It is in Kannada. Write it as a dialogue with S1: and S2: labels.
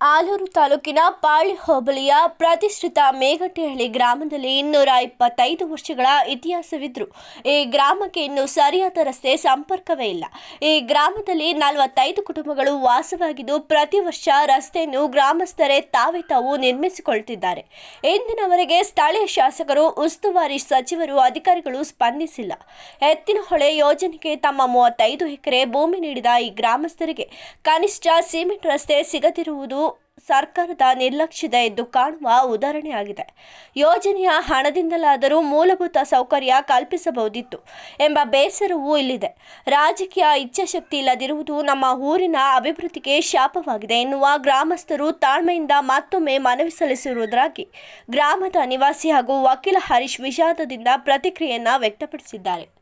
S1: ಆಲೂರು ತಾಲೂಕಿನ ಪಾಳಿ ಹೋಬಳಿಯ ಪ್ರತಿಷ್ಠಿತ ಮೇಘಟ್ಟಿಹಳ್ಳಿ ಗ್ರಾಮದಲ್ಲಿ ಇನ್ನೂರ ಇಪ್ಪತ್ತೈದು ವರ್ಷಗಳ ಇತಿಹಾಸವಿದ್ರು. ಈ ಗ್ರಾಮಕ್ಕೆ ಇನ್ನೂ ಸರಿಯಾದ ರಸ್ತೆ ಸಂಪರ್ಕವೇ ಇಲ್ಲ. ಈ ಗ್ರಾಮದಲ್ಲಿ ನಲವತ್ತೈದು ಕುಟುಂಬಗಳು ವಾಸವಾಗಿದ್ದು, ಪ್ರತಿ ವರ್ಷ ರಸ್ತೆಯನ್ನು ಗ್ರಾಮಸ್ಥರೇ ತಾವೇ ತಾವು ನಿರ್ಮಿಸಿಕೊಳ್ತಿದ್ದಾರೆ. ಇಂದಿನವರೆಗೆ ಸ್ಥಳೀಯ ಶಾಸಕರು, ಉಸ್ತುವಾರಿ ಸಚಿವರು, ಅಧಿಕಾರಿಗಳು ಸ್ಪಂದಿಸಿಲ್ಲ. ಎತ್ತಿನಹೊಳೆ ಯೋಜನೆಗೆ ತಮ್ಮ ಮೂವತ್ತೈದು ಎಕರೆ ಭೂಮಿ ನೀಡಿದ ಈ ಗ್ರಾಮಸ್ಥರಿಗೆ ಕನಿಷ್ಠ ಸಿಮೆಂಟ್ ರಸ್ತೆ ಸಿಗದಿರುವುದು ಸರ್ಕಾರದ ನಿರ್ಲಕ್ಷ್ಯದ ಎದ್ದು ಕಾಣುವ ಉದಾಹರಣೆಯಾಗಿದೆ ಯೋಜನೆಯ ಹಣದಿಂದಲಾದರೂ ಮೂಲಭೂತ ಸೌಕರ್ಯ ಕಲ್ಪಿಸಬಹುದಿತ್ತು ಎಂಬ ಬೇಸರವೂ ಇಲ್ಲಿದೆ. ರಾಜಕೀಯ ಇಚ್ಛಾಶಕ್ತಿ ಇಲ್ಲದಿರುವುದು ನಮ್ಮ ಊರಿನ ಅಭಿವೃದ್ಧಿಗೆ ಶಾಪವಾಗಿದೆ ಎನ್ನುವ ಗ್ರಾಮಸ್ಥರು ತಾಳ್ಮೆಯಿಂದ ಮತ್ತೊಮ್ಮೆ ಮನವಿ ಸಲ್ಲಿಸಿರುವುದಾಗಿ ಗ್ರಾಮದ ನಿವಾಸಿ ಹಾಗೂ ವಕೀಲ ಹರೀಶ್ ವಿಷಾದದಿಂದ ಪ್ರತಿಕ್ರಿಯೆಯನ್ನು ವ್ಯಕ್ತಪಡಿಸಿದ್ದಾರೆ.